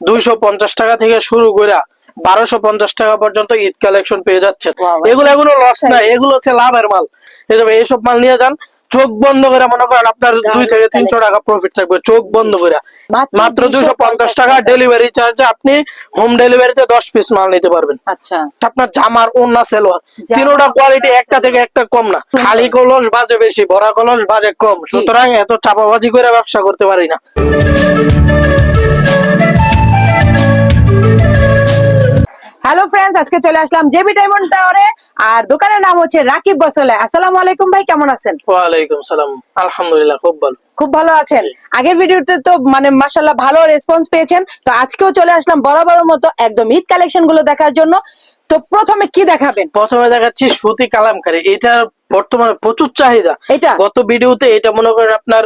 দুইশো পঞ্চাশ টাকা থেকে শুরু করে বারোশো পঞ্চাশ টাকা পর্যন্ত ঈদ কালেকশন পেয়ে যাচ্ছে. এগুলো এগুলো লস না এগুলো হচ্ছে লাভের মাল। এইসব মাল নিয়ে যান চোখ বন্ধ করে মনে করেন আপনার দুই থেকে তিনশো টাকা প্রফিট থাকবে চোখ বন্ধ করে। মাত্র দুশো পঞ্চাশ টাকা। ডেলিভারি চার্জে আপনি হোম ডেলিভারিতে দশ পিস মাল নিতে পারবেন। আচ্ছা। আপনার জামার ওন্না সেলোয়ার তিনোটা কোয়ালিটি একটা থেকে একটা কম না। খালি কলস বাজে বেশি ভরা কলস বাজে কম। সুতরাং এত চাপাবাজি করে ব্যবসা করতে পারি না। হ্যালো ফ্রেন্ডস আজকে চলে আসলাম জেবি ডায়মন্ড টাওয়ারে আর দোকানের নাম হচ্ছে রাকিব বস্ত্রালয়। আসসালামু আলাইকুম ভাই কেমন আছেন? ওয়ালাইকুম সালাম। আলহামদুলিল্লাহ খুব ভালো। খুব ভালো আছেন? আগের ভিডিওতে তো মানে মাশাল্লাহ ভালো রেসপন্স পেয়েছেন তো আজকেও চলে আসলাম বরাবরের মতো একদম ঈদ কালেকশনগুলো দেখার জন্য। তো প্রথমে কি দেখাবেন? প্রথমে দেখাচ্ছি সুতি কালামকারী। এটা বর্তমানে প্রচুর চাহিদা। এটা? গত ভিডিওতে এটা মনে করেন আপনার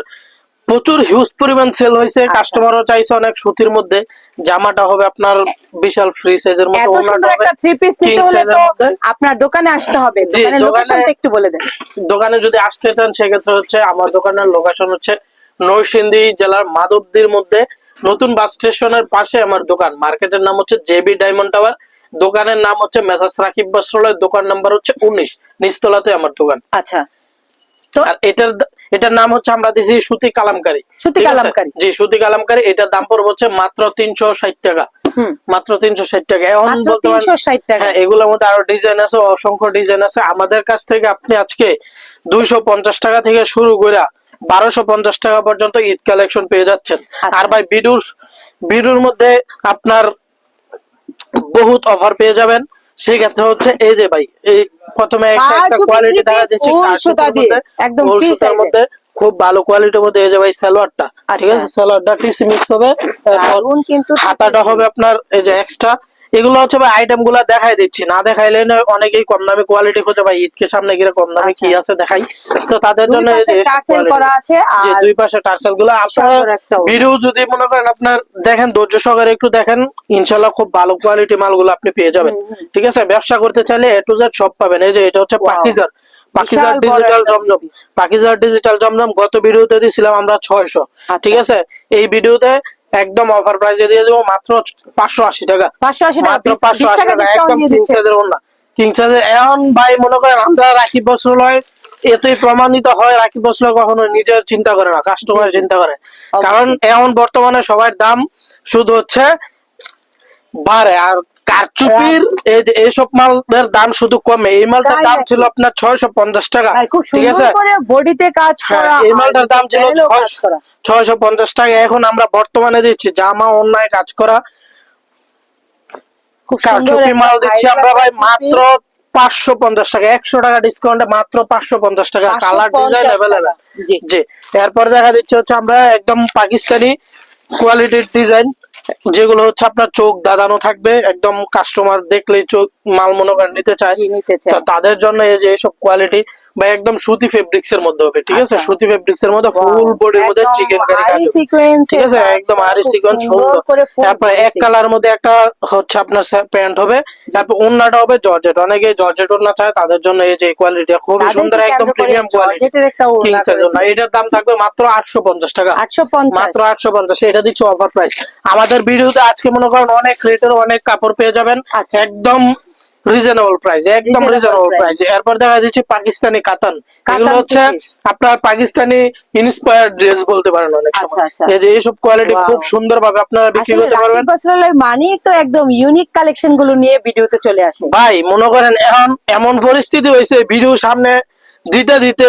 প্রচুর হিউজ পরিমাণ সেল হয়েছে। আচ্ছা। কাস্টমারও চাইছে অনেক সুতির মধ্যে। জামাটা হবে আপনার বিশাল ফ্রি সাইজের মতো এত সুন্দর একটা থ্রি পিস নিতে হলে তো মধ্যে। আপনার দোকানে আসতে হবে। দোকানের দোকানে- লোকেশনটা একটু বলে দেন। দোকানে যদি আসতে চান সেক্ষেত্রে হচ্ছে আমার দোকানের লোকেশন হচ্ছে নরসিংদী জেলার মাধবদীর মধ্যে। নতুন বাস স্টেশনের পাশে আমার দোকান। মার্কেটের নাম হচ্ছে জেবি ডায়মন্ড টাওয়ার। দোকানের নাম হচ্ছে মেসাস রাকিব বস্ত্রালয়। দোকান নাম্বার হচ্ছে উনিশ। নিচতলাতে আমার দোকান। আচ্ছা। তো আর এটার এটার নাম হচ্ছে আমরা দিছি সুতি কালামকারী। সুতি? কালামকারী। জি সুতি কালামকারী। এটার দাম পড়বে হচ্ছে মাত্র তিনশো ষাট টাকা। মাত্র তিনশো ষাট টাকা। এখন বলতে পারেন- হ্যাঁ এগুলোর মধ্যে আরও ডিজাইন আছে অসংখ্য ডিজাইন আছে। আমাদের কাছ থেকে আপনি আজকে দুইশো পঞ্চাশ টাকা থেকে শুরু করে বারোশো পঞ্চাশ টাকা পর্যন্ত ঈদ কালেকশন পেয়ে যাচ্ছেন। আচ্ছা। আর ভাই বিডুর বিডুর মধ্যে আপনার বহুত অফার পেয়ে যাবেন। সেই ক্ষেত্রে হচ্ছে এই যে ভাই এই প্রথমে একটা একটা কোয়ালিটি দেখা যাচ্ছে সুতা দিয়ে, মধ্যে, একদম খুব ভালো কোয়ালিটির মধ্যে এই যে ভাই সালোয়ারটা ঠিক আচ্ছা। আছে? সালোয়ারটা টিসি মিক্স হবে তারপর কিন্তু হাতাটা হবে আপনার এই যে এক্সট্রা এগুলো হচ্ছে ভাই আইটেমগুলা দেখাই দিচ্ছি। না দেখাইলে অনেকেই কম দামি কোয়ালিটি খুঁজে ভাই ঈদকে সামনে গিয়ে কম দামি কি আচ্ছা। আছে দেখাই। তো তাদের জন্য যে টার্সেল করা আছে যে দুই পাশে টার্সেলগুলো। আপনারা। ভিডিও যদি মনে করেন আপনার দেখেন ধৈর্য সহকারে একটু দেখেন ইনশাল্লাহ খুব ভালো কোয়ালিটি মালগুলো আপনি পেয়ে যাবেন। ঠিক আছে? ব্যবসা করতে চাইলে এ টু জেড সব পাবেন। এই যে এটা হচ্ছে পাকিজার। পাকিজার ডিজিটাল জমজম। পাকিজার ডিজিটাল জমজম। গত ভিডিওতে দিয়েছিলাম আমরা ছয়শো। আচ্ছা। ঠিক আছে? এই ভিডিওতে একদম অফার প্রাইসে দিয়ে দেবো মাত্র পাঁচশো আশি টাকা। পাঁচশো আশি টাকা মাত্র পাঁচশো আশি টাকা একদম কিং সাইজের ওড়না কিং সাইজের এখন ভাই মনে করেন আমরা রাখি বস্ত্রালয় এতে প্রমাণিত হয় রাখি বস্ত্রালয় কখনো নিজের চিন্তা করে না কাস্টমার। চিন্তা করে। কারণ এখন বর্তমানে সবার দাম শুধু হচ্ছে বাড়ে আর কারচুপির এই যে এইসব মালের দাম শুধু কমে। এই মালটার দাম ছিল আপনার ছয়শো পঞ্চাশ টাকা। ঠিক আছে? বডিতে কাজ হ্যাঁ, করা এই মালটার দাম ছিল ছয়শো পঞ্চাশ টাকা। এখন আমরা বর্তমানে দিচ্ছি জামা অন্যায় কাজ করা। খুব কারচুপি মাল দিচ্ছি আমরা ভাই মাত্র পাঁচশো পঞ্চাশ টাকা। একশো টাকা ডিসকাউন্টে মাত্র পাঁচশো পঞ্চাশ টাকা। কালার ডিজাইন অ্যাভেলেবেল জি। জি। এরপর দেখা দিচ্ছে হচ্ছে আমরা একদম পাকিস্তানি কোয়ালিটির ডিজাইন যেগুলো হচ্ছে আপনার চোখ দাদানো থাকবে একদম কাস্টমার দেখলেই চোখ মাল মনে করেন নিতে চায় নিতে চায়। তাদের জন্য এই যে এইসব কোয়ালিটি বা একদম সুতি ফেব্রিক্স এর মধ্যে হবে ঠিক আছে? আচ্ছা। সুতি ফেব্রিক্স এর মধ্যে ফুল বডির মধ্যে চিকেন কারি কাজ। ঠিক আছে? একদম আরি সিকোয়েন্স সুন্দর তারপর এক কালার মধ্যে একটা হচ্ছে আপনার প্যান্ট হবে। তারপর ওন্নাটা হবে জর্জেট অনেকে জর্জেট ওন্না চায় তাদের জন্য এই যে কোয়ালিটি তাদেরকে সুন্দর একদম প্রিমিয়াম কোয়ালিটি কিং সাইজ। ওন্না এটার দাম থাকবে মাত্র আটশো পঞ্চাশ টাকা। 850 মাত্র আটশো পঞ্চাশ এটা দিচ্ছে অফার প্রাইস আমাদের ভিডিওতে আজকে মনে করেন অনেক রেটের অনেক কাপড় পেয়ে যাবেন। আচ্ছা। একদম রিজনেবল প্রাইস একদম রিজনেবল প্রাইস এরপর দেখা যাচ্ছে পাকিস্তানি কাতান। এগুলো হচ্ছে আপনার পাকিস্তানি ইন্সপায়ার্ড ড্রেস বলতে পারেন অনেক আচ্ছা, সময়। আচ্ছা। এই যে এইসব কোয়ালিটি খুব সুন্দর ভাবে আপনারা বিক্রি করতে পারবেন। বস্ত্রালয়ের মানেই তো একদম ইউনিক কালেকশনগুলো নিয়ে ভিডিওতে চলে আসে। ভাই মনে করেন এখন এমন পরিস্থিতি হয়েছে ভিডিও সামনে দিতে দিতে।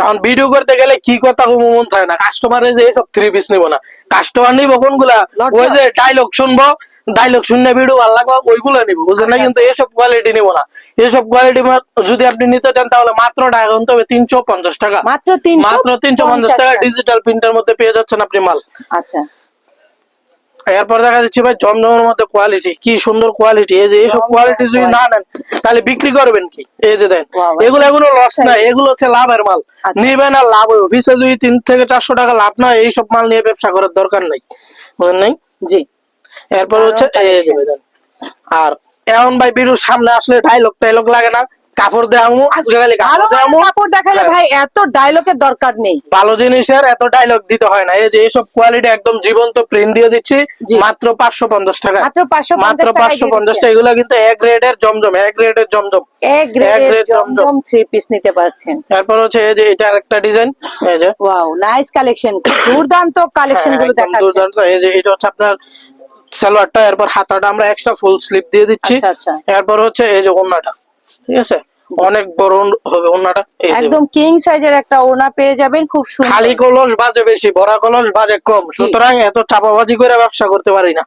এখন ভিডিও করতে গেলে কি কথা মন থাকে না। কাস্টমারের যে এইসব থ্রি পিস নিবো না। কাস্টমার নিবো কোনগুলা? ওই যে ডায়লগ শুনব ডায়লগ শুনলে ভিডিও ভালো লাগবে ওইগুলো নিবো বুঝলেন না? কিন্তু এইসব কোয়ালিটি নিবো না। এইসব কোয়ালিটি যদি আপনি নিতে চান তাহলে মাত্র টাকা গুনতে হবে তিনশো পঞ্চাশ টাকা। মাত্র মাত্র তিনশো পঞ্চাশ টাকা ডিজিটাল প্রিন্টের মধ্যে পেয়ে যাচ্ছেন আপনি মাল। আচ্ছা। এরপর দেখা যাচ্ছে ভাই জমজমের মধ্যে কোয়ালিটি কি সুন্দর কোয়ালিটি এই যে এইসব কোয়ালিটি যদি না নেন তাহলে বিক্রি করবেন কি? এই যে দেন এগুলো এগুলো লস না এগুলো হচ্ছে লাভের মাল। আচ্ছা। নিবেন আর লাভ হবে। যদি তিন থেকে চারশো টাকা লাভ না এইসব মাল নিয়ে ব্যবসা করার দরকার নাই। বুঝলেন নাই? জি। এরপর হচ্ছে আর এমন ভাই বিরুর সামনে আসলে ডায়লগ টাইলগ লাগে না। কাপড় দেখামু আজকে খালি কাপড় দেখালে। ভাই এত ডায়লগের দরকার নেই। ভালো জিনিসের এত ডায়লগ দিতে হয় না। এই যে এইসব কোয়ালিটি একদম জীবন্ত প্রিন্ট দিয়ে দিচ্ছি মাত্র পাঁচশো পঞ্চাশ টাকা। মাত্র পাঁচশো মাত্র পাঁচশো পঞ্চাশ টাকা এগুলো কিন্তু এক গ্রেডের জমজম এক গ্রেডের জমজম। গ্রেডের থ্রি পিস নিতে পারছেন। তারপর হচ্ছে এই যে এটা একটা ডিজাইন এই যে। ওয়াও নাইস কালেকশন দুর্দান্ত কালেকশনগুলো হ্যাঁ, একদম দেখাচ্ছে। দুর্দান্ত। এই যে এটা হচ্ছে আপনার সালোয়ারটা এরপর হাতাটা আমরা এক্সট্রা ফুল স্লিপ দিয়ে দিচ্ছি। আচ্ছা, আচ্ছা। এরপর হচ্ছে এই যে ওন্নাটা ঠিক আছে? অনেক বড় হবে যে। একদম কিং সাইজের একটা ওড়না পেয়ে যাবেন খুব সুন্দর। খালি কলস বাজে বেশি ভরা কলস বাজে কম। সুতরাং এত চাপাবাজি করে ব্যবসা করতে পারি না।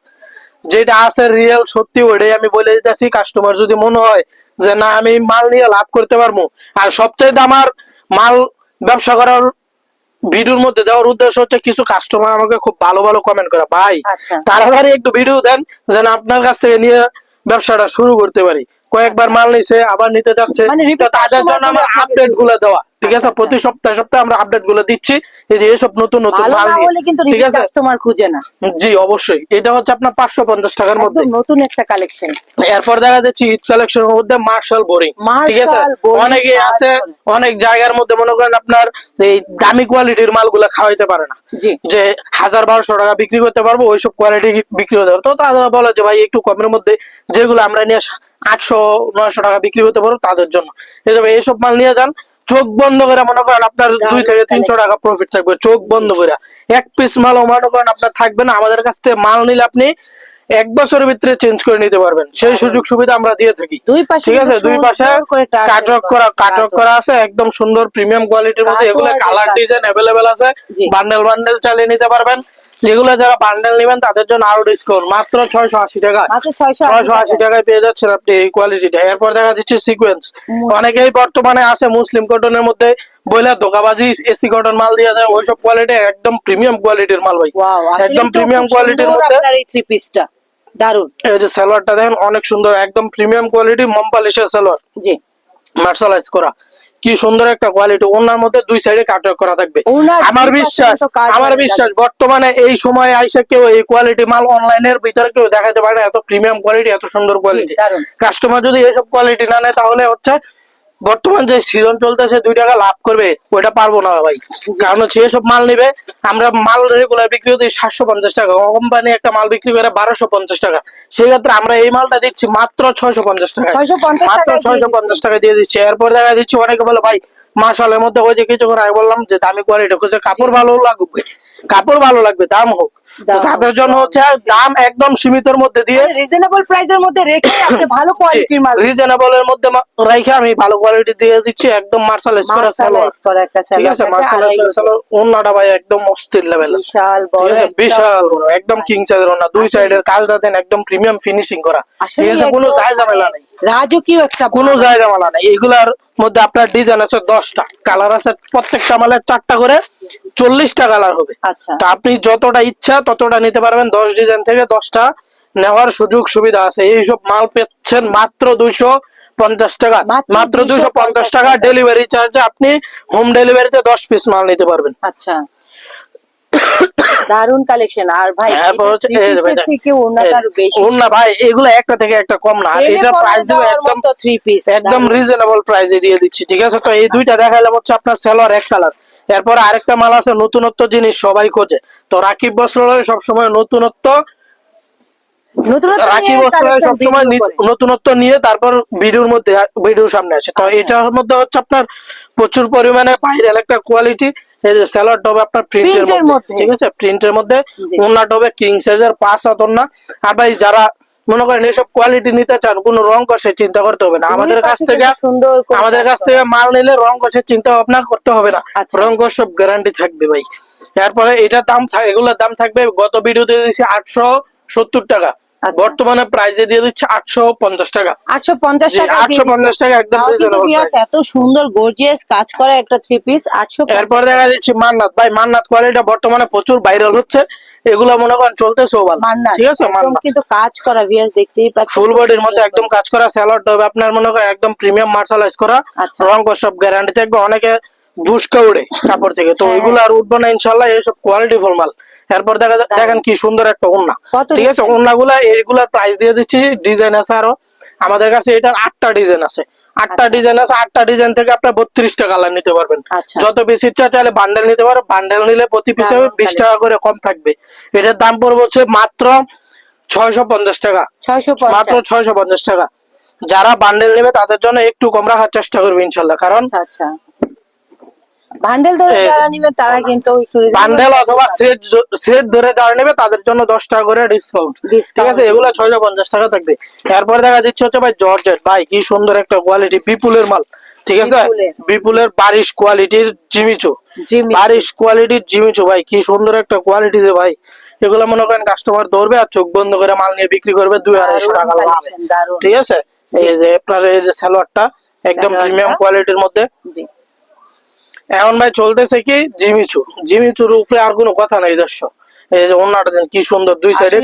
যেটা আছে রিয়েল সত্যি ওইটাই আমি বলে দিতেছি কাস্টমার যদি মনে হয় যে না আমি মাল নিয়ে লাভ করতে পারব। আর সবচেয়ে আমার মাল ব্যবসা করার ভিডিওর মধ্যে দেওয়ার উদ্দেশ্য হচ্ছে কিছু কাস্টমার আমাকে খুব ভালো ভালো কমেন্ট করে ভাই আচ্ছা। তাড়াতাড়ি একটু ভিডিও দেন যেন আপনার কাছ থেকে নিয়ে ব্যবসাটা শুরু করতে পারি। কয়েকবার মাল নিছে আবার নিতে যাচ্ছে। মানে তাদের জন্য আমার আপডেটগুলো দেওয়া। ঠিক আচ্ছা, আছে প্রতি সপ্তাহে সপ্তাহে আমরা আপডেটগুলো দিচ্ছি। এই যে এসব নতুন নতুন মাল নিয়ে কিন্তু ঠিক আছে? কাস্টমার খুঁজে না। জি অবশ্যই। এটা হচ্ছে আপনার পাঁচশো পঞ্চাশ টাকার মধ্যে। নতুন একটা কালেকশন এরপর দেখা যাচ্ছে ঈদ কালেকশনের মধ্যে মার্শাল বোরিং ঠিক আছে? অনেকে আছে অনেক জায়গার মধ্যে মনে করেন আপনার এই দামি কোয়ালিটির মালগুলা খাওয়াইতে পারে না। যে হাজার বারোশো টাকা বিক্রি করতে পারব ওইসব কোয়ালিটি বিক্রি করতে পারব? তো তারা বলে যে ভাই একটু কমের মধ্যে যেগুলো আমরা নিয়ে আটশো নয়শো টাকা বিক্রি করতে পারব তাদের জন্য। এইসব মাল নিয়ে যান। চোখ বন্ধ করে মনে করেন আপনার দুই থেকে তিনশো টাকা প্রফিট থাকবে চোখ বন্ধ করে। এক পিস মাল মনে করেন আপনার থাকবে না আমাদের কাছ থেকে মাল নিলে আপনি এক বছরের ভিতরে চেঞ্জ করে নিতে পারবেন। সেই সুযোগ সুবিধা আমরা দিয়ে থাকি। দুই পাশে ঠিক আছে? দুই পাশে কাটক করা কাটক। করা আছে একদম সুন্দর প্রিমিয়াম কোয়ালিটির মধ্যে। এগুলো কালার ডিজাইন অ্যাভেলেবেল আছে। বান্ডেল বান্ডেল চালিয়ে নিতে পারবেন। যেগুলো যারা বান্ডেল নেবেন তাদের জন্য আরও ডিসকাউন্ট মাত্র ছয়শো আশি টাকা। মাত্র ছয়শো ছয়শো আশি টাকায়। পেয়ে যাচ্ছেন আপনি এই কোয়ালিটিটা এরপর দেখা যাচ্ছে সিকোয়েন্স অনেকেই বর্তমানে আছে মুসলিম কটনের মধ্যে। বইলা ধোকাবাজি এসি কটন মাল দিয়ে দেয় ওইসব কোয়ালিটি একদম প্রিমিয়াম কোয়ালিটির মাল ভাই। একদম প্রিমিয়াম কোয়ালিটির মধ্যে। এই থ্রি পিসটা দারুণ এই যে সালোয়ারটা দেখেন অনেক সুন্দর একদম প্রিমিয়াম কোয়ালিটি মমপালিশের সালোয়ার। জি। মার্শালাইজ করা। কি সুন্দর একটা কোয়ালিটি ওনার মধ্যে দুই সাইডে কাটক করা থাকবে। আমার বিশ্বাস আমার বিশ্বাস বর্তমানে এই সময় আইসা কেউ এই কোয়ালিটি মাল অনলাইনের ভিতরে কেউ দেখাতে পারে না এত প্রিমিয়াম কোয়ালিটি এত সুন্দর কোয়ালিটি। কাস্টমার যদি এইসব কোয়ালিটি না নেয় তাহলে হচ্ছে বর্তমান যে সিজন চলতেছে দুই টাকা লাভ করবে ওইটা পারব না ভাই। কারণ হচ্ছে এসব মাল নিবে আমরা মাল রেগুলার বিক্রি করি সাতশো পঞ্চাশ টাকা কোম্পানি একটা মাল বিক্রি করে বারোশো পঞ্চাশ টাকা। সেক্ষেত্রে আমরা এই মালটা দিচ্ছি মাত্র ছয়শো পঞ্চাশ টাকা মাত্র ছয়শো পঞ্চাশ টাকা দিয়ে দিচ্ছি। এরপর দেখা দিচ্ছি অনেকে বলে ভাই মার্শালের মধ্যে ওই যে কিছুক্ষণ আগে বললাম যে দামি কোয়ালিটি কাপড় ভালো লাগবে কাপড় ভালো লাগবে দাম হোক। তাদের জন্য হচ্ছে দাম একদম সীমিতর মধ্যে দিয়ে রিজনেবল প্রাইসের মধ্যে রেখে আপনি ভালো কোয়ালিটির মাল রিজনেবল এর মধ্যে রাইখে আমি ভালো কোয়ালিটি দিয়ে দিচ্ছি একদম মার্শাল একটা ঠিক আছে মার্শাল ওন্নাটা ভাই একদম লেভেল বিশাল বড় বিশাল বড় একদম কিং সাইজের ওন্না দুই সাইডের কাজটা দেন একদম প্রিমিয়াম ফিনিশিং করা। ঠিক আছে কোনো যায় ঝামেলা মানে রাজকীয় একটা কোনো মাল। জায়গা মালা নেই। এগুলার মধ্যে আপনার ডিজাইন আছে দশটা। কালার আছে প্রত্যেকটা মালের চারটা করে চল্লিশটা কালার হবে। আচ্ছা। তা আপনি যতটা ইচ্ছা ততটা নিতে পারবেন। দশ ডিজাইন থেকে দশটা নেওয়ার সুযোগ সুবিধা আছে। এইসব মাল পেচ্ছেন মাত্র দুইশো পঞ্চাশ টাকা। মাত্র দুইশো পঞ্চাশ টাকা। ডেলিভারি চার্জে আপনি হোম ডেলিভারিতে দশ পিস মাল নিতে পারবেন। আচ্ছা। দারুণ কালেকশন আর ভাই এরপর হচ্ছে এই যে ভাই, এগুলো একটা থেকে একটা কম না। এটা প্রাইস দিব একদম থ্রি পিস একদম রিজনেবল প্রাইসে দিয়ে দিচ্ছি ঠিক আছে? তো এই দুইটা দেখাইলাম হচ্ছে আপনার সেলর এক কালার এরপর আরেকটা মাল আছে নতুনত্ব জিনিস সবাই খোঁজে। তো রাকিব বস্ত্রালয় সবসময় নতুনত্ব নতুন রাকিব বস্ত্রালয় সবসময় নতুনত্ব নিয়ে তারপর ভিডিওর মধ্যে ভিডিওর সামনে আছে। তো আচ্ছা। এটার মধ্যে হচ্ছে আপনার প্রচুর পরিমাণে ভাইরাল একটা কোয়ালিটি এই যে সেলর হবে আপনার প্রিন্টের মধ্যে। ঠিক আছে? প্রিন্টের মধ্যে কিং সাইজের পাঁচ হাতর না আর ভাই যারা মনে করেন এসব কোয়ালিটি নিতে চান কোনো রং কষে চিন্তা করতে হবে না আমাদের কাছ থেকে সুন্দর আমাদের কাছ থেকে মাল নিলে রং কষে চিন্তা ভাবনা করতে হবে না আচ্ছা। রং কষ সব গ্যারান্টি থাকবে ভাই তারপরে এটার দাম এগুলোর দাম থাকবে গত ভিডিওতে দিয়েছি আটশো সত্তর টাকা। বর্তমানে প্রাইজে দিয়ে দিচ্ছে আটশো পঞ্চাশ টাকা। আটশো পঞ্চাশ টাকা 850 টাকা একদম এত সুন্দর গর্জিয়াস কাজ করা একটা থ্রি পিস আটশো এরপর দেখা যাচ্ছে মান্নাত। ভাই মান্নাত কোয়ালিটি বর্তমানে প্রচুর ভাইরাল হচ্ছে। এগুলো মনে করেন চলতেছে ঠিক আছে কিন্তু কাজ করা ভিয়ার্স দেখতেই পাচ্ছেন। ফুল বডির মধ্যে একদম কাজ করা স্যালাড হবে আপনার মনে করেন একদম প্রিমিয়াম মার্শালাইজ করা আচ্ছা। রং সব গ্যারান্টি থাকবে। অনেকে দুষ্কা উড়ে কাপড় থেকে। তো হ্যাঁ, ওইগুলো আর উঠবো না ইনশাল্লাহ এইসব কোয়ালিটি ফুল মাল। এরপর দেখা দেখেন কি সুন্দর একটা ওন্না ঠিক আছে? ওন্না গুলা এইগুলার প্রাইস দিয়ে দিচ্ছি ডিজাইন আছে আরও। আমাদের কাছে এটার আটটা ডিজাইন আছে। আটটা ডিজাইন আছে আটটা ডিজাইন থেকে আপনার বত্রিশটা কালার নিতে পারবেন। আচ্ছা। যত পিস ইচ্ছা চাইলে বান্ডেল নিতে পারো। বান্ডেল নিলে প্রতি পিসে বিশ টাকা করে কম থাকবে। এটার দাম পড়বে হচ্ছে মাত্র ছয়শো পঞ্চাশ টাকা। মাত্র ছয়শো পঞ্চাশ টাকা। যারা বান্ডেল নেবে তাদের জন্য একটু কম রাখার চেষ্টা করবে ইনশাল্লাহ। কারণ আচ্ছা আচ্ছা। বান্ডেল ধরে যারা নিবে তারা কিন্তু একটু বান্ডেল অথবা সেট সেট ধরে যারা নেবে তাদের জন্য দশ টাকা করে ডিসকাউন্ট ঠিক আছে? এগুলো ছয়শো পঞ্চাশ টাকা থাকবে। এরপর দেখা যাচ্ছে হচ্ছে ভাই জর্জেট। ভাই কি সুন্দর একটা কোয়ালিটি বিপুলের মাল। ঠিক আছে? বিপুলের। বারিশ কোয়ালিটির জিমিচু। বারিশ কোয়ালিটির জিমিচু ভাই কি সুন্দর একটা কোয়ালিটি যে ভাই। এগুলো মনে করেন কাস্টমার ধরবে আর চোখ বন্ধ করে মাল নিয়ে বিক্রি করবে দুই আড়াইশো টাকা ঠিক আছে? এই যে আপনার এই যে স্যালোয়ারটা একদম প্রিমিয়াম কোয়ালিটির মধ্যে। এখন ভাই চলতেছে কি জিমিচু। জিমিচুর উপরে আর কোনো কথা নাই দর্শক। এই যে অন্যটা কি সুন্দর দুই সাইডে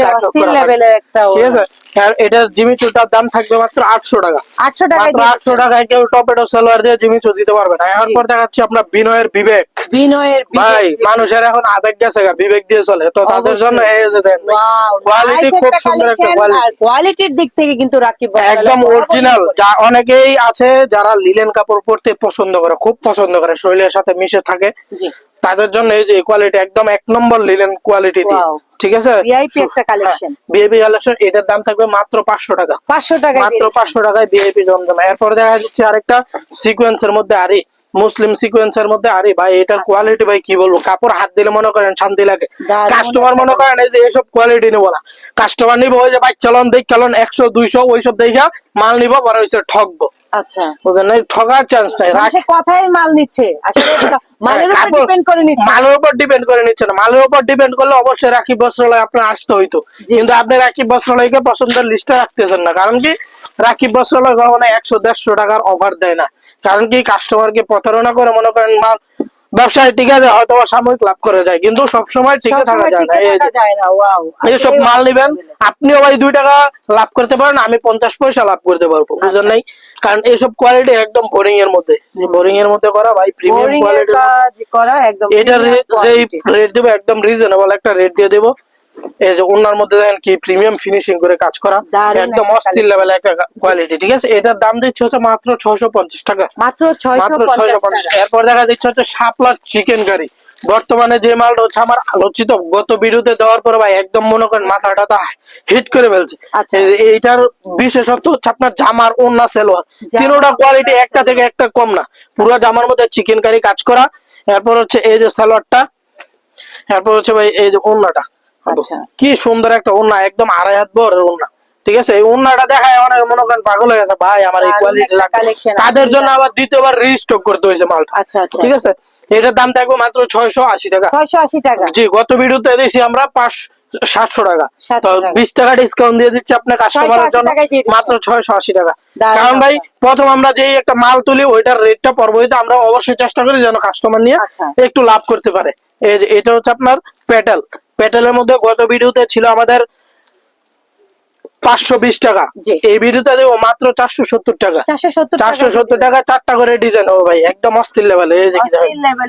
ঠিক আছে? আর এটা জিমিচুটার দাম থাকবে মাত্র আটশো টাকা। আটশো মাত্র আটশো টাকায় কেউ টপেটো সালোয়ার দিয়ে জিমিচু দিতে পারবে না। এখন। পর দেখাচ্ছি আপনার বিনয়ের বিবেক। বিনয়ের ভাই মানুষের এখন আবেগ গেছে বিবেক দিয়ে চলে। তো তাদের। জন্য এই যে দেন কোয়ালিটি খুব সুন্দর একটা কোয়ালিটি কোয়ালিটির দিক থেকে কিন্তু রাকিব একদম অরিজিনাল যা অনেকেই আছে যারা লিলেন কাপড় পরতে পছন্দ করে খুব পছন্দ করে শরীরের সাথে মিশে থাকে। জি। তাদের জন্য এই যে কোয়ালিটি একদম এক নম্বর লিলেন কোয়ালিটি দিয়ে। ঠিক আছে? ভিআইপি একটা কালেকশন ভিআইপি কালেকশন এটার দাম থাকবে মাত্র পাঁচশো টাকা। 500 টাকা মাত্র দিয়ে পাঁচশো টাকায় ভিআইপি জমজমা। এরপর দেখা যাচ্ছে আরেকটা সিকোয়েন্সের মধ্যে আরে মুসলিম সিকোয়েন্সের মধ্যে আরে ভাই এটার কোয়ালিটি ভাই কি বলব? কাপড় হাত দিলে মনে করেন শান্তি লাগে। কাস্টমার মনে করেন এই যে এসব কোয়ালিটি নিবো না। কাস্টমার নিবো ওই যে ভাই চলন দেখ চলন একশো দুইশো ওইসব দেখা মাল নিবো পরে ওইসব ঠকবো। আচ্ছা। বুঝলেন নাই ঠকার চান্স নাই। সে কথাই মাল নিচ্ছে। আসলে মালের উপর কাপড়- ডিপেন্ড করে নিচ্ছে। মালের উপর ডিপেন্ড করে নিচ্ছে না। মালের উপর ডিপেন্ড করলে অবশ্যই রাখি বস্ত্রালয় আপনার আসতে হইতো। কিন্তু আপনি রাখি বস্ত্রালয়কে পছন্দের লিস্টে রাখতেছেন না। কারণ কি? রাখি বস্ত্রালয় কখনো একশো দেড়শো টাকার অফার দেয় না। কারণ কি কাস্টমারকে প্রতারণা করে মনে করেন মাল ব্যবসায় টিকে যায় হয়তো সাময়িক লাভ করে যায় কিন্তু সবসময় টিকে থাকা যায় না। এই যে- থাকা যায় না ওয়াও এইসব মাল নিবেন আপনিও ভাই দুই টাকা লাভ করতে পারেন আমি পঞ্চাশ পয়সা লাভ করতে পারব আচ্ছা। বুঝলেন নাই? কারণ এইসব কোয়ালিটি একদম বোরিং এর মধ্যে। বোরিং এর মধ্যে করা ভাই প্রিমিয়াম কোয়ালিটি করা একদম এটার যেই quality। রেট দেবো একদম রিজনেবল একটা রেট দিয়ে দেবো। এই যে ওনার মধ্যে দেখেন কি প্রিমিয়াম ফিনিশিং করে কাজ করা। একদম অস্থির লেভেল একটা কোয়ালিটি ঠিক আছে? এটার দাম দিচ্ছে হচ্ছে মাত্র ছয়শো পঞ্চাশ টাকা। মাত্র ছয়শো পঞ্চাশ এরপর দেখা যাচ্ছে হচ্ছে শাপলার চিকেন কারি বর্তমানে যে মালটা হচ্ছে আমার আলোচিত গত ভিডিওতে দেওয়ার পর ভাই একদম মনে করেন মাথা টাথা হিট করে ফেলছে। আচ্ছা। এইটার বিশেষত্ব হচ্ছে আপনার জামার ওন্না সেলোয়ার। তিনোটা কোয়ালিটি একটা থেকে একটা কম না। পুরো জামার মধ্যে চিকেন কারি কাজ করা। এরপর হচ্ছে এই যে সালোয়ারটা। এরপর হচ্ছে ভাই এই যে ওন্নাটা আচ্ছা। কি সুন্দর একটা ওন্না একদম আড়াই হাত বড় ওন্না ঠিক আছে? এই ওন্নাটা দেখায় অনেক মনে করেন পাগল হয়ে গেছে। ভাই আমার এই কোয়ালিটি লাগবে তাদের জন্য আবার দ্বিতীয়বার রিস্টক করতে হয়েছে মালটা। আচ্ছা আচ্ছা। ঠিক আছে? এটার দাম থাকবে মাত্র ছয়শো আশি টাকা। ছয়শো আশি টাকা। জি গত ভিডিওতে দিয়েছি আমরা পাঁচ সাতশো টাকা। তো বিশ টাকা ডিসকাউন্ট দিয়ে দিচ্ছি আপনার কাস্টমারের জন্য। মাত্র ছয়শো আশি টাকা। কারণ ভাই প্রথম আমরা যেই একটা মাল তুলি ওইটার রেটটা পরবর্তীতে আমরা অবশ্যই চেষ্টা করি যেন কাস্টমার নিয়ে আচ্ছা। একটু লাভ করতে পারে। এই যে এটা হচ্ছে আপনার পেটেল পেটেলের মধ্যে গত ভিডিওতে ছিল আমাদের পাঁচশো বিশ টাকা। এই ভিডিওতে দেবো মাত্র চারশো সত্তর টাকা। চারশো সত্তর টাকা। চারটা করে ডিজাইন হবে ভাই একদম অস্থির লেভেলে এই যে।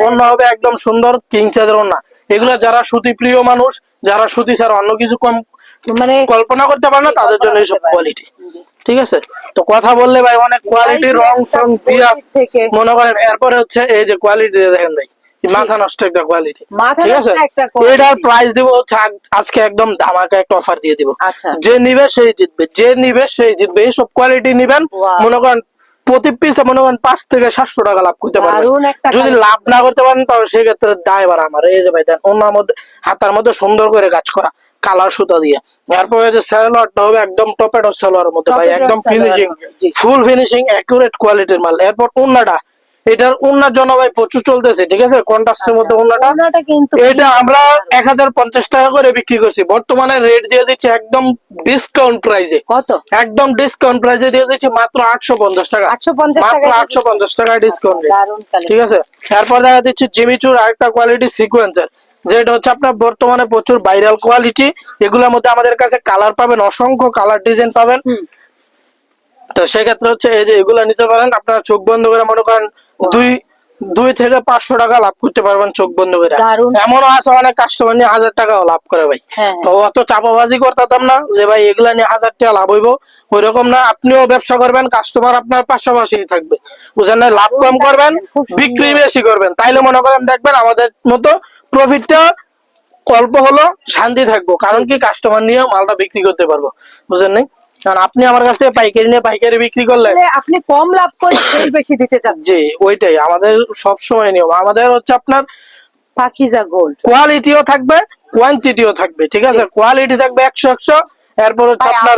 অন্য হবে একদম সুন্দর কিং সাইজের অন্য। এগুলো যারা সুতি প্রিয় মানুষ যারা সুতি ছাড়া অন্য কিছু কম মানে কল্পনা করতে পারে না তাদের জন্য এইসব কোয়ালিটি ঠিক আছে? তো কথা বললে ভাই অনেক কোয়ালিটি রং সং দিয়া মনে করেন এরপরে হচ্ছে এই যে কোয়ালিটি দেখেন ভাই। মাথা নষ্ট একটা কোয়ালিটি মাথা নষ্ট একটা। এটার প্রাইস দিব হচ্ছে আজকে একদম ধামাকা একটা অফার দিয়ে দিব। আচ্ছা। যে নিবে সেই জিতবে। যে নিবে সেই জিতবে। কোয়ালিটি নিবেন মনে করেন প্রতি পিসে মনে করেন পাঁচ থেকে সাতশো টাকা লাভ করতে পারবেন। যদি লাভ না করতে পারেন তাহলে সেক্ষেত্রে দায় বার আমার। এই যে ভাই দেন ওনার মধ্যে হাতার মধ্যে সুন্দর করে কাজ করা। কালার সুতা দিয়ে। এরপরে যে সালোয়ারটা হবে একদম টপেটো সালোয়ারের মধ্যে ভাই একদম ফিনিশিং ফুল ফিনিশিং অ্যাকুরেট কোয়ালিটির মাল। এরপর ওন্নাটা এটার জন্য ভাই প্রচুর চলতেছে ঠিক আছে? কন্ট্রাস্টের মধ্যে আচ্ছা, কিন্তু এটা আমরা এক হাজার পঞ্চাশ টাকা করে বিক্রি করছি। বর্তমানে রেট দিয়ে দিচ্ছি একদম ডিসকাউন্ট প্রাইসে কত? একদম ডিসকাউন্ট প্রাইসে দিয়ে দিচ্ছি মাত্র আটশো পঞ্চাশ টাকা। 850 মাত্র আটশো পঞ্চাশ টাকা ডিসকাউন্ট ঠিক আছে? তারপর দেখা দিচ্ছি জিমিচুর আরেকটা কোয়ালিটি সিকোয়েন্সার যেটা হচ্ছে আপনার বর্তমানে প্রচুর ভাইরাল কোয়ালিটি এগুলোর মধ্যে আমাদের কাছে কালার পাবেন অসংখ্য কালার ডিজাইন পাবেন। তো সেক্ষেত্রে হচ্ছে এই যে এগুলো নিতে পারেন আপনারা চোখ বন্ধ করে মনে করেন দুই দুই থেকে পাঁচশো টাকা লাভ করতে পারবেন চোখ বন্ধ করে। এমনও আছে অনেক কাস্টমার নিয়ে হাজার টাকাও লাভ করে ভাই। হ্যাঁ। তো অত চাপাবাজি করতাম না যে ভাই এগুলা নিয়ে হাজার টাকা লাভ হইব। ওই রকম না আপনিও ব্যবসা করবেন কাস্টমার আপনার পাশাপাশি থাকবে। না? লাভ কম করবেন বিক্রি বেশি করবেন। তাইলে মনে করেন দেখবেন আমাদের মতো প্রফিটটা অল্প হলো শান্তি থাকব। কারণ কি? কাস্টমার নিয়ে মালটা বিক্রি করতে পারব। বুঝলেন নাই? কারণ আপনি আমার কাছ থেকে পাইকারি নিয়ে পাইকারি বিক্রি করলে আসলে আপনি কম লাভ করে তেল বেশি দিতে চান। জি ওইটাই। আমাদের সব সময় নিয়ম। আমাদের হচ্ছে আপনার পাখিজা গোল্ড কোয়ালিটিও থাকবে কোয়ান্টিটিও থাকবে ঠিক আছে? কোয়ালিটি থাকবে একশো একশো এরপর হচ্ছে আপনার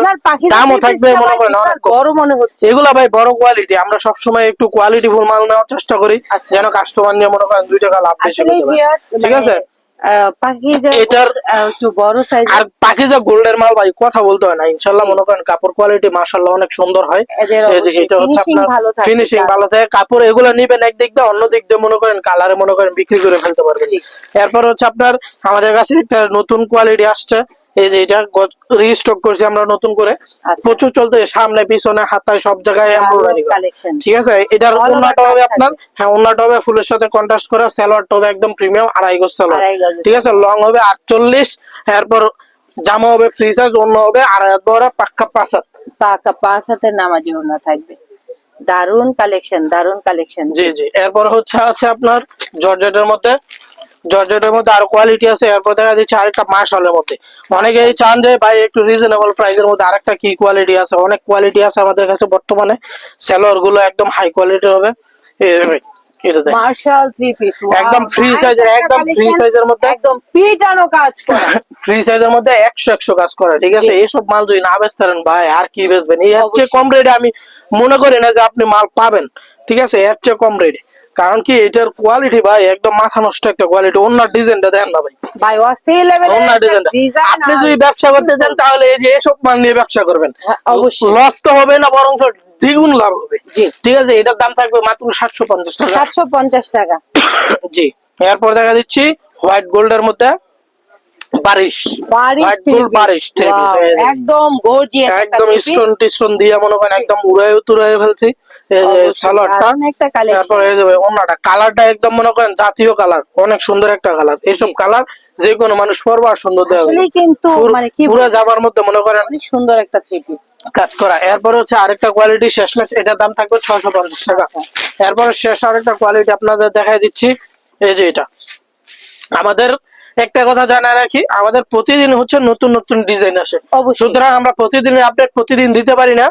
দামও থাকবে মনে করেন। বড় মনে হচ্ছে। এগুলা ভাই বড় কোয়ালিটি আমরা সবসময় একটু কোয়ালিটি ফুল মাল নেওয়ার চেষ্টা করি আচ্ছা। যেন কাস্টমার নিয়ে মনে করেন দুই টাকা লাভ বেশি ঠিক মানে, আছে? এটার- আহ, একটু বড় সাইজ আর বাকি গোল্ডের মাল ভাই কথা বলতে হয় না। ইনশাল্লাহ মনে করেন কাপড় কোয়ালিটি মাশাল্লাহ অনেক সুন্দর হয়। এটা হচ্ছে আপনার ভালো ফিনিশিং ভালো থাকে। কাপড় এগুলো নিবেন একদিক দিয়ে অন্য দিক দিয়ে মনে করেন কালারে মনে করেন বিক্রি করে ফেলতে পারবেন। এরপর হচ্ছে আপনার আমাদের কাছে একটা নতুন কোয়ালিটি আসছে। এই যে এটা রিস্টক করছি আমরা নতুন করে। আচ্ছা। প্রচুর চলতে সামনে পিছনে হাতায় সব জায়গায় ঠিক আছে? এটার ওন্নাটা হবে আপনার হ্যাঁ ওন্নাটা হবে ফুলের সাথে কন্ট্রাস্ট করা সালোয়ারটা হবে একদম প্রিমিয়াম আড়াই গজ সালোয়ার। ঠিক আছে? লং হবে আটচল্লিশ এরপর জামা হবে ফ্রি সাইজ অন্য হবে আড়াই হাত বড় পাক্কা পাঁচ হাত। পাকা পাঁচ হাতের নামাজি ওড়না থাকবে। দারুণ কালেকশন দারুণ কালেকশন জি জি। এরপর হচ্ছে আছে আপনার জর্জেটের মধ্যে জর্জেটের মধ্যে আরও কোয়ালিটি আছে এরপর দেখা যাচ্ছে আরেকটা মার্শালের মধ্যে। অনেকেই চান যে ভাই একটু রিজনেবল প্রাইসের মধ্যে আরেকটা কি কোয়ালিটি আছে? অনেক কোয়ালিটি আছে আমাদের কাছে বর্তমানে। সেলোয়ারগুলো একদম হাই কোয়ালিটির হবে। এই মার্শাল থ্রি পিস একদম size এর, একদম size এর মধ্যে। একদম পিটানো কাজ করা। ফ্রি সাইজের মধ্যে একশো একশো কাজ করা ঠিক আছে। এইসব মাল যদি না বেচতেন ভাই আর কি বেচবেন? এই এর চেয়ে অবশ্যই। কম রেটে আমি মনে করি না যে আপনি মাল পাবেন ঠিক আছে? এর চেয়ে কম রেটে কারণ কি এটার কোয়ালিটি ভাই একদম মাথা নষ্ট একটা কোয়ালিটি অন্য ডিজাইনটা দেখেন না ভাই। ভাই অস্থির লেভেলের অন্য ডিজাইনটা ডিজাইন আপনি যদি ব্যবসা করতে চান তাহলে এই যে এসব মাল নিয়ে ব্যবসা করবেন। হ্যাঁ, অবশ্যই। লস তো হবে না বরং দ্বিগুণ লাভ হবে। জি। ঠিক আছে এটার দাম থাকবে মাত্র সাতশো পঞ্চাশ টাকা। সাতশো পঞ্চাশ টাকা। জি। এরপর দেখা দিচ্ছি হোয়াইট গোল্ডের মধ্যে বারিশ। বারিশ বারিশ। একদম গর্জিয়াস একদম স্টোন টিস্টোন দিয়ে মনে করেন একদম উড়ায় তুরাই ফেলছি। তারপর অন্যটা কালারটা একদম মনে করেন জাতীয় কালার অনেক সুন্দর একটা কালার এইসব কালার যে কোনো মানুষ পরবো সুন্দর আসলে কিন্তু মানে কি পুরো যাবার মধ্যে মনে করেন অনেক সুন্দর একটা থ্রি পিস কাজ করা। এরপর হচ্ছে আরেকটা কোয়ালিটি শেষ ম্যাচ এটার দাম থাকবে ছয়শো পঞ্চাশ টাকা। আচ্ছা। এরপর শেষ আরেকটা কোয়ালিটি আপনাদের দেখাই দিচ্ছি এই যে এটা। আমাদের একটা কথা জানায় রাখি আমাদের প্রতিদিন হচ্ছে নতুন নতুন ডিজাইন আসে। সুতরাং আমরা প্রতিদিনের আপডেট প্রতিদিন দিতে পারি না।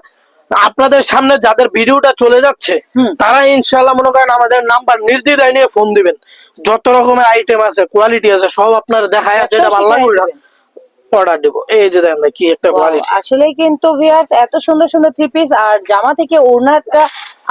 আপনাদের সামনে যাদের ভিডিওটা চলে যাচ্ছে। তারা ইনশাল্লাহ মনে করেন আমাদের নাম্বার নির্দ্বিধায় নিয়ে ফোন দিবেন। যত রকমের আইটেম আছে কোয়ালিটি আছে সব আপনার দেখায় যেটা ভালো লাগবে অর্ডার দিব। এই যে দেখেন কি একটা কোয়ালিটি আসলে কিন্তু এত সুন্দর সুন্দর থ্রি পিস আর জামা থেকে ওড়নাটা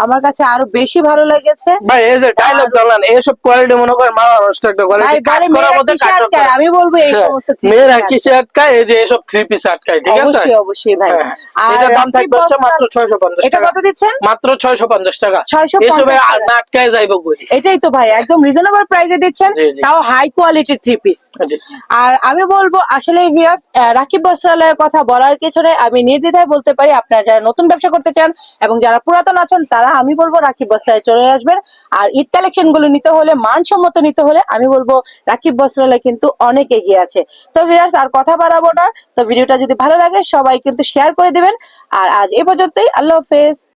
আমার কাছে আরও বেশি ভালো লেগেছে। ভাই এই যে ডায়লগ এইসব কোয়ালিটি মনে করেন রোস্ট একটা কোয়ালিটি কাজ বলে করার মধ্যে কাজ আমি বলব এই হ্যাঁ, সমস্ত three মেয়েরা কিসে আটকায়। এই যে এসব থ্রি পিস আটকায় ঠিক আছে? অবশ্যই অবশ্যই ভাই। হ্যাঁ, আর এটার দাম থাকবে হচ্ছে মাত্র ছয়শো পঞ্চাশ এটা কত দিচ্ছেন? মাত্র ছয়শো পঞ্চাশ টাকা। 650 এসবে টাকা। না আটকায় যাইব কই? এটাই তো ভাই একদম রিজনেবল প্রাইসে দিচ্ছেন। তাও হাই কোয়ালিটির থ্রি পিস আর আমি বলব আসলে ভিউয়ার্স রাকিব বস্ত্রালয়ের কথা বলার পেছনে আমি নির্দ্বিধায় বলতে পারি আপনারা যারা নতুন ব্যবসা করতে চান এবং যারা পুরাতন আছেন তারা আমি বলব রাকিব বস্ত্রায় চলে আসবেন। আর ঈদ কালেকশনগুলো নিতে হলে, মানসম্মত নিতে হলে আমি বলব রাকিব বস্ত্রালয় কিন্তু অনেক এগিয়ে আছে। তো ভিউয়ার্স আর কথা বাড়াবো না। তো ভিডিওটা যদি ভালো লাগে, সবাই কিন্তু শেয়ার করে দেবেন। আর আজ এ পর্যন্তই। আল্লাহ হাফেজ।